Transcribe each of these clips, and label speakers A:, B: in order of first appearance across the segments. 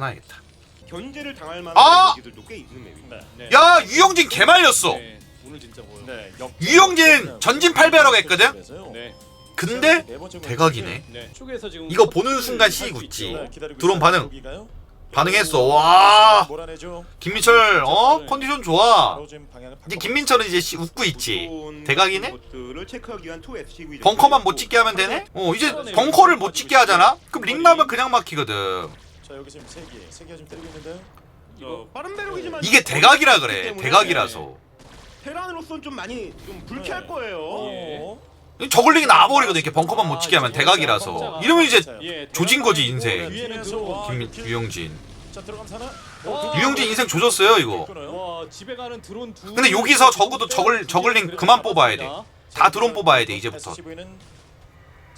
A: 꺼놔야겠다.
B: 견제를 당할 만한
A: 아!
B: 얘기들도 꽤 있는 맵입니다.
C: 네.
A: 야 유영진 개 말렸어.
C: 네. 오늘 진짜 뭐.
D: 네. 역-
A: 유영진 전진 8배라고 했거든?
C: 네.
A: 근데
D: 네 번째
A: 대각이네.
C: 네. 쪽에서 지금
A: 이거 보는 순간
C: 할수
A: 시
C: 있죠.
A: 굳지.
D: 네, 기다리고
A: 드론. 반응.
D: 여기가요?
A: 반응했어. 와
D: 몰아내죠.
A: 김민철 어 컨디션 좋아.
D: 바로 지금 방향을
A: 이제 김민철은 이제 씨 웃고 있지.
B: 무서운
A: 대각이네?
B: 것들을 체크하기 위한 2SCV
A: 벙커만 못 찍게 하면 되네? 어 이제 벙커를 못 찍게 하잖아? 그럼 링 나면 그냥 막히거든.
D: 자 여기 지금 세 개, 세 개가 지금 때리고 있는데요.
B: 어, 빠른 배럭이지만
A: 이게 대각이라 그래. 대각이라서.
B: 테란으로서는 좀 많이 좀 불쾌할
D: 네.
B: 거예요.
D: 어.
A: 저글링이 나와버리거든. 이렇게 벙커만 못 찍게 하면 대각이라서. 이러면 이제
C: 예,
A: 조진 거지, 인생.
C: 위에는.
D: 와,
A: 김
D: 길-
A: 유영진.
D: 자 들어가면 사나?
C: 와.
A: 유영진 인생 조졌어요 이거.
C: 와 집에 가는 드론 두.
A: 근데 여기서 적어도 저글- 저글링 그만 뽑아야 돼. 다 드론 뽑아야 돼 이제부터.
D: SCV는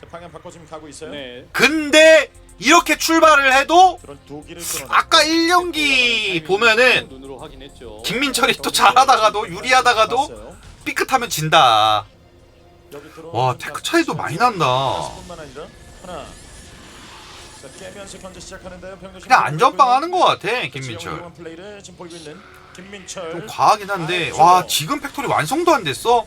D: 자 방향 바꿔 지금 가고 있어요.
C: 네.
A: 근데 이렇게 출발을 해도. 아까 1경기 보면은
C: 눈으로 확인했죠.
A: 김민철이 또 잘하다가도 유리하다가도 삐끗하면 진다. 와, 테크 차이도 많이 난다. 그냥 안전빵 하는 것 같아 김민철.
D: 있는 김민철.
A: 좀 과하긴 한데 와 지금 팩토리 완성도 안 됐어?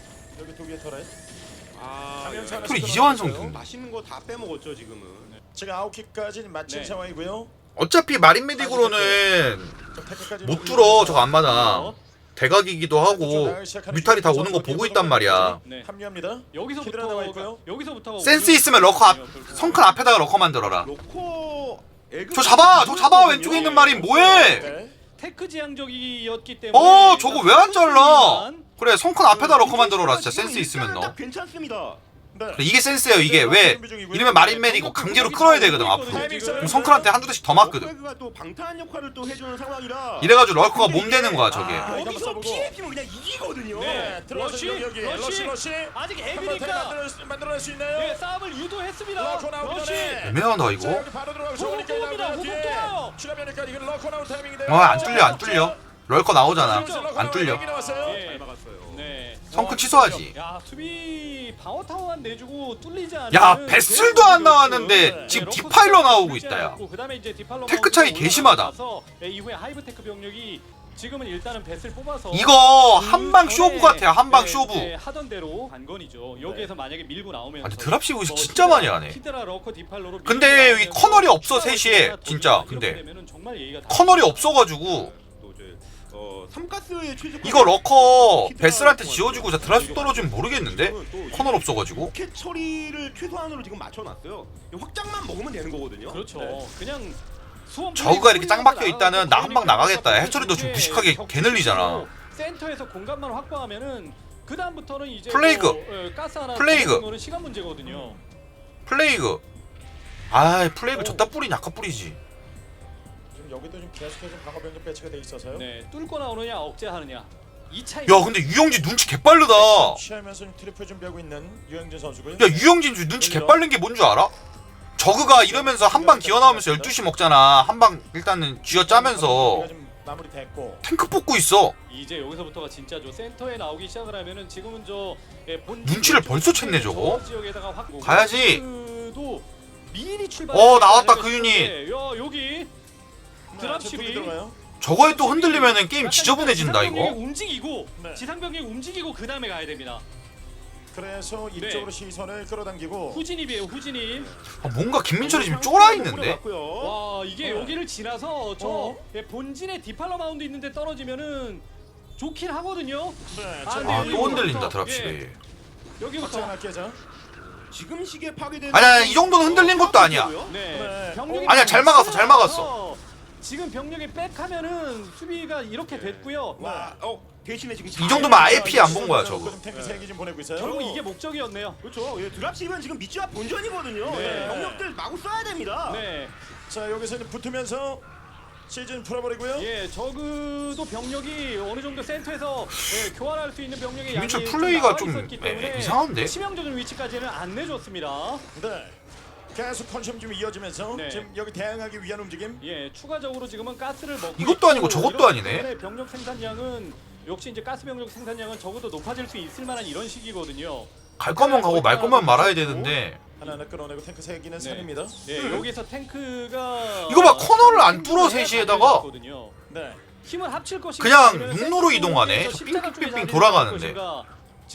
B: 아,
A: 팩토리 이제.
D: 있어요.
B: 맛있는 거 다 빼먹었죠 지금은.
D: 지금 아홉 킥까지 마친
C: 네.
D: 상황이고요.
A: 어차피 마린 메딕으로는
D: 자,
A: 못 뚫어 저거 안마나 대각이기도 하고 뮤탈이 다 오는 거 보고 있단 말이야.
C: 네.
D: 합류합니다.
C: 여기서부터
D: 히드라 나와 있고요.
C: 여기서부터
A: 센스 있으면 러커 앞 성큰 앞에다가 러커 만들어라.
B: 로코 에그
A: 저 잡아 저 잡아 왼쪽에 있는 마린 뭐해?
D: 네.
C: 테크 지향적이었기 때문에
A: 어 저거 왜 안 잘라? 그래 성큰 앞에다 러커 만들어라 진짜 센스 있으면 너.
B: 괜찮습니다.
D: 네.
A: 그래, 이게 센스예요 이게 왜 이러면 마린 메딕 강제로 끌어야 되거든 앞으로. 그럼 성큰한테 한두 대씩 더 맞거든.
B: 또 방탄 역할을 또 해주는 상황이라.
A: 이래가지고 럴커가 몸 되는 거야 저게.
B: 아,
D: 이거
B: 여기서
D: 써보고.
B: 피해 피면 그냥 이기거든요.
C: 네.
D: 들어와서
C: 러쉬,
D: 여기 여기
C: 러쉬.
D: 러시.
C: 아직
D: 한번 만들어 만들어낼 수 있나요?
C: 예, 싸움을 유도했습니다.
D: 러커 나오기
C: 러시.
D: 전에.
A: 애매하다
D: 자,
A: 이거.
D: 여기 바로 들어가고
C: 후속
D: 나오고요,
C: 후속
D: 뒤에. 추가 변이까지 이건 러커 나온 타이밍인데요.
A: 아안 뚫려 안 뚫려. 럴커 나오잖아. 안 뚫려.
C: 예.
B: 잘 막았어요.
C: 네.
A: 성큰 취소하지.
C: 야 수비 방어 타워만 내주고 뚫리지 않으면
A: 야 베슬도 안 나왔는데 지금 디파일러 나오고 있다 야.
C: 그다음에 이제 디파일러
A: 테크 차이 개심하다.
C: 올라가서, 예, 이후에 하이브 테크 병력이 지금은 일단은 베슬 뽑아서
A: 이거
C: 그
A: 한방 쇼부 같아요 한방
C: 예,
A: 쇼부.
C: 예, 하던 대로 관건이죠. 여기에서 만약에 밀고 나오면
A: 아, 근데 드랍십 여기서 진짜 많이 하네.
C: 히드라 러커 디팔로로
A: 근데 여기 커널이 없어, 셋이. 진짜, 근데. 커널이 없어가지고
B: 어 삼가스의 최저
A: 이거 러커 베슬한테 지워주고 자 드랍십 떨어지면 모르겠는데 커널 없어가지고
B: 로켓 처리를 최소한으로 지금 맞춰놨어요. 이 확장만 먹으면 되는 거거든요.
C: 그렇죠.
D: 네.
C: 그냥
A: 저그가 이렇게 짱 박혀 있다는 나 한 방 나가겠다. 해처리도 좀 무식하게 개 늘리잖아.
C: 센터에서 공간만 확보하면은 그 다음부터는 이제
A: 플레이그.
C: 뭐, 어, 가스 하나
A: 플레이그.
C: 거는 시간 문제거든요.
A: 플레이그 아 플레이그 저따 뿌리냐 아까 뿌리지
D: 지금 여기도 좀 계속해서 방어 병력 배치가 돼 있어서요.
C: 네, 뚫고 나오느냐 억제하느냐 이 차이.
A: 야 근데 유영진 눈치 개빠르다
D: 취하면서 지금 트리플 준비하고 있는 유영진 선수고요.
A: 야 유영진 주 눈치 개빠른 게 뭔 줄 알아? 저그가 이러면서 한 방 기어 나오면서 12시 먹잖아 한 방 일단은 쥐어 짜면서
D: 지금 마무리 됐고.
A: 탱크 뽑고 있어
C: 이제 여기서부터가 진짜죠. 센터에 나오기 시작을 하면은 지금은 저 예, 본
A: 눈치를 벌써 챘네, 저거.
C: 저 지역에다가 확
A: 가야지.
C: 도 미리 출발.
A: 어, 나왔다, 그 유닛.
C: 야 여기 드랍십이
D: 네, 들어가요.
A: 저거에 또 흔들리면은 게임 지저분해진다
C: 지상 병력이
A: 이거
C: 움직이고
D: 네.
C: 지상 병력이 움직이고 그 다음에 가야 됩니다.
D: 그래서 이쪽으로 시선을 끌어당기고
C: 후진입이에요 후진입.
A: 아, 뭔가 김민철이 지금 쫄아 있는데
C: 와 이게
D: 네.
C: 여기를 지나서 저
D: 어?
C: 예, 본진의 디팔러 마운드 있는데 떨어지면은 좋긴 하거든요.
D: 네,
C: 아,
A: 아
C: 여기부터,
A: 또 흔들린다
C: 예.
A: 드랍십이
C: 여기부터
D: 확장 하나 깨자.
B: 지금 시기에 파괴되는
A: 아니, 아니, 이 정도는 흔들린 것도 아니야.
C: 네.
D: 네.
C: 병력이
A: 아니야, 잘 막았어, 잘 막았어.
C: 지금 병력이 백하면은 수비가 이렇게
A: 네.
C: 됐고요.
B: 와, 어 대신에 지금
A: 이 정도면 아예 피해 안본 거야 저거
D: 지금 탱크 세개 좀 보내고 있어요.
C: 결국 이게 목적이었네요.
B: 그렇죠. 예, 드랍십은 지금 미치와 본전이거든요.
C: 네.
B: 예, 병력들 마구 써야 됩니다.
C: 네.
D: 자 여기서 이제 붙으면서 시즌 풀어버리고요.
C: 예, 저그도 병력이 어느 정도 센터에서 예, 교환할 수 있는 병력이
A: 김민철
C: 양이
A: 플레이가
C: 나와
A: 좀
C: 있었기
A: 에,
C: 때문에
A: 이상한데?
C: 치명적인 위치까지는 안 내줬습니다.
D: 네. 계속 컨슘 좀 이어지면서
C: 네.
D: 지금 여기 대항하기 위한 움직임.
C: 예, 추가적으로 지금은 가스를 먹고
A: 이것도 아니고
C: 있고
A: 저것도 아니네.
C: 병력 생산량은 역시 이제 가스 병력 생산량은 적어도 높아질 수 있을 만한 이런 시기거든요.
A: 갈 거면 가고 말 거면 말아야 되는데
D: 하나하나 끌어내고 탱크 세 기는 산입니다.
C: 네, 여기서 탱크가
A: 이거 봐, 코너를 안 뚫어, 셋시에다가.
D: 네.
C: 힘을 합칠 것인가
A: 그냥 육로로 이동하네. 저
C: 쪽에
A: 돌아가는데.
C: 잡을 것인가.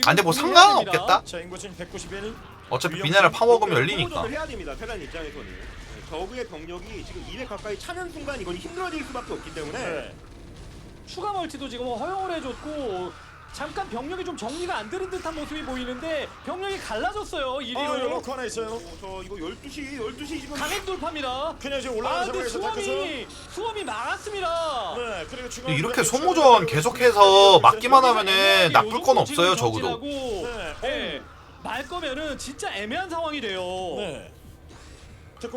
A: 아, 뭐 상관은. 없겠다.
D: 자 인구 지금 191.
A: 어차피 비난을 파먹으면 열리니까.
B: 소모전을 해야 됩니다. 테란 입장에서는 네, 적의 병력이 지금 200 가까이 차는 순간 이건 힘들어질 수밖에 없기 때문에
D: 네.
C: 추가 멀티도 지금 허용을 해줬고 잠깐 병력이 좀 정리가 안 되는 듯한 모습이 보이는데 병력이 갈라졌어요
D: 아, 여기
C: 1위로
D: 로커 하나 있어요.
B: 어, 저 이거 12시 12시 지금
C: 강행 돌파입니다
D: 그냥 지금
C: 아
D: 올라가는
C: 근데
D: 상황에서 탱크서.
C: 수험이 수험이 막았습니다
D: 네. 그리고 중앙
A: 근데 이렇게 소모전 계속해서 막기만 하면은 나쁠 건 없어요, 적어도.
C: 정진하고,
D: 네.
C: 예, 말 거면은 진짜 애매한 상황이 돼요
D: 네.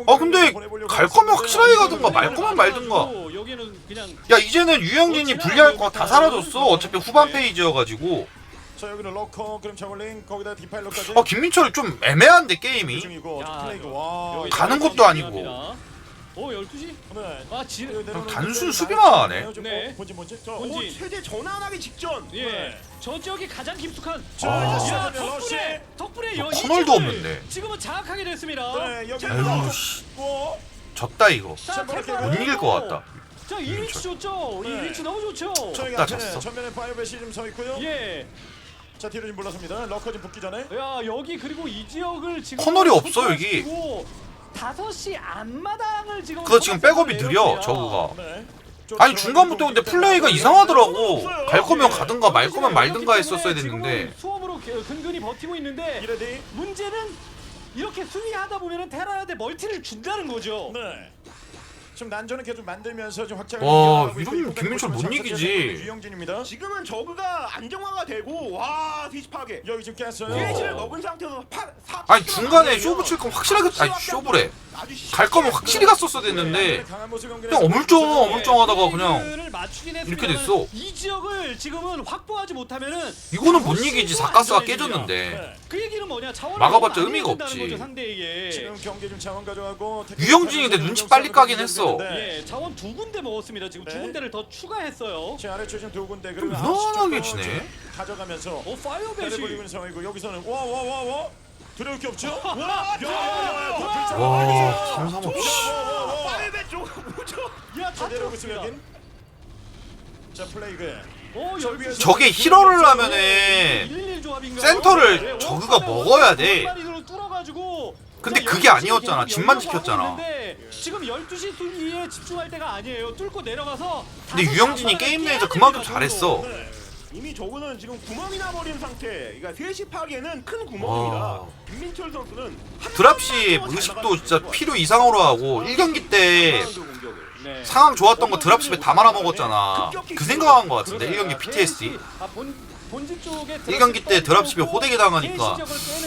A: 아, 근데 갈 거면 확실하게 가든가 말 거면 말든가.
C: 여기는 그냥
A: 야 이제는 유영진이 불리할 거 다 사라졌어. 어차피 후반 페이지여가지고.
D: 자 여기는 로커 그럼 저글링 거기다 디파일러까지.
A: 아 김민철이 좀 애매한데 게임이.
C: 야,
A: 가는
C: 잘
A: 것도 아니고.
C: 어 12시?
D: 네.
C: 아 지...
A: 단순 수비만 하네.
C: 네.
D: 본진 본진.
B: 저
C: 본진.
B: 어, 체제 전환하기 직전
C: 예.
D: 네.
C: 저 지역이 가장 깊숙한
A: 아.
C: 야
D: 자,
C: 덕분에 덕분에 여, 이
A: 커널도 없는데.
C: 지금은 장악하게 됐습니다
D: 네 여기
A: 아유, 씨.
D: 고
A: 졌다 이거.
C: 자,
D: 못
A: 이길 것 같다.
C: 자, 이 위치 좋죠. 이
D: 네.
C: 위치 너무 좋죠.
D: 저기
A: 졌다,
D: 앞에
A: 졌어.
D: 전면에 파이어벳이 좀서 있고요.
C: 예.
D: 자 뒤로 좀 물러섭니다. 러커 좀 붙기 전에.
C: 야, 여기 그리고 이 지역을 지금
A: 커널이 없어, 여기.
C: 5시 앞마당을 지금
A: 그거 지금 백업이 느려. 저거가.
D: 네.
A: 아니 중간부터 근데 플레이가 이상하더라고. 갈 거면 가든가 말 거면 말든가 했었어야 됐는데.
C: 수험으로 그- 근근히 버티고 있는데
D: 이레디.
C: 문제는 이렇게 수비하다 보면은 테라한테 멀티를 준다는 거죠.
D: 네. 지금 난전을 계속 만들면서 좀 확장을
A: 와, 이러면 김민철 못 이기지.
D: 유영진입니다.
B: 지금은 저그가 안정화가 되고 와 스위치 파괴
D: 여기 지금 깼어요.
B: 스위치를 먹은 상태에서 파, 사,
A: 아니 중간에 쇼부 칠 거면 확실하게 아니 쇼부래. 갈 거면 확실히 갔었어야 됐는데
D: 강한 모습 연결해서
A: 그냥 어물쩡. 어물쩡하다가 그냥
C: 맞추긴
A: 이렇게 됐어.
C: 이 지역을 지금은 확보하지 못하면은
A: 이거는 못 이기지.
C: 안전해집니다.
A: 깨졌는데.
D: 네.
C: 그 얘기는 뭐냐 차원을
A: 막아봤자
C: 너무
A: 의미가
C: 준다는
A: 없지.
C: 거죠, 상대에게.
D: 지금 경기 좀 자원 가져가고
A: 유영진인데 눈치 빨리 까긴 했어.
D: 네.
C: 예, 자원 두 군데 먹었습니다. 지금 두
D: 네.
C: 군데를 더 추가했어요.
D: 제 아래쪽 지금 두 군데 그리고
A: 좀
D: 아홉 시
A: 무난하게
D: 쪽으로
A: 지네.
D: 지금 가져가면서
C: 어,
D: 배를
C: 파이어벳이
D: 있는 상황이고 여기서는 와 와 와와 두려울 게 없죠? 와!
A: 와 씨.
B: 파이베 쪽 뭐죠?
C: 야, 다
D: 있으면
C: 들었습니다.
D: 여긴 자 플레이그
C: 어,
D: 저
C: 열두 시.
A: 저게 힐러를 하면은
C: 111 조합인가요?
A: 센터를
C: 네,
A: 저그가
C: 원판에
A: 먹어야 돼.
C: 뚫어가지고
A: 근데 그게
C: 12시
A: 아니었잖아. 집만
C: 하고
A: 지켰잖아.
C: 있는데 지금 12시 수비에 집중할 때가 아니에요. 뚫고 내려가서
A: 근데
C: 다섯
A: 유영진이
C: 시
A: 게임 내에서 그만큼 잘했어.
D: 네.
B: 이미 저거는 지금 구멍이 나 버린 상태. 그러니까 3시 파괴는 큰 구멍입니다.
A: 와.
B: 김민철 선수는 한
A: 드랍시 의식도
B: 잘
A: 진짜 필요 이상으로 하고 1경기 때
B: 공격을.
C: 네.
A: 상황 좋았던 거 드랍십에 다 말아먹었잖아. 그 생각한 거 같은데
C: 그렇습니다.
A: 1경기 PTSD.
C: 아, 본,
A: 1경기 때 드랍십에 호되게 당하니까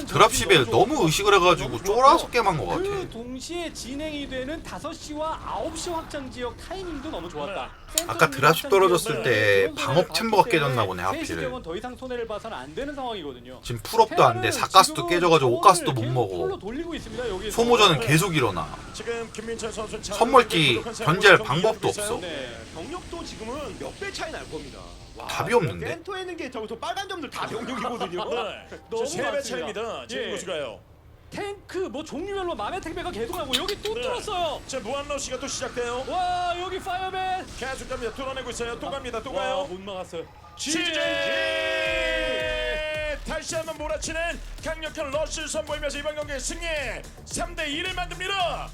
A: 드랍십에 너무 의식을 해가지고 쫄아서 게임한 거 같아.
C: 그 동시에 진행이 되는 5시와 9시 확장 지역 타이밍도 너무 좋았다.
A: 아까 드랍십 떨어졌을 때 방업 챔버가 깨졌나 보네, 하필.
C: 더 이상 손해를 봐서는 안 되는 상황이거든요.
A: 지금 풀업도 안 돼. 사가스도 깨져가지고 오가스도 못 먹어. 소모전은 계속 일어나.
D: 지금 김민철 선수
A: 선멀티 견제할 방법도 없어.
C: 네.
B: 병력도 지금은 몇 배 차이 날 겁니다. 와,
A: 답이 없는데?
B: 센터에 있는 게 저기서 빨간 점들 다 병력이거든요.
D: 네.
C: 너무
D: 세배
C: 많습니다.
D: 차입니다. 지금
C: 예.
D: 고수가요.
C: 탱크 뭐 종류별로 맘의 택배가 계속 나고 여기 또
D: 네.
C: 뚫었어요.
D: 자 무한 러시가 또 시작돼요.
C: 와 여기 파이어맨.
D: 계속 갑니다. 뚫어내고 있어요. 또 갑니다. 또
C: 와,
D: 가요.
C: 못 막았어요.
D: 지제 다시 한번 몰아치는 강력한 러쉬를 선보이면서 이번 경기 승리 3대 2를 만듭니다.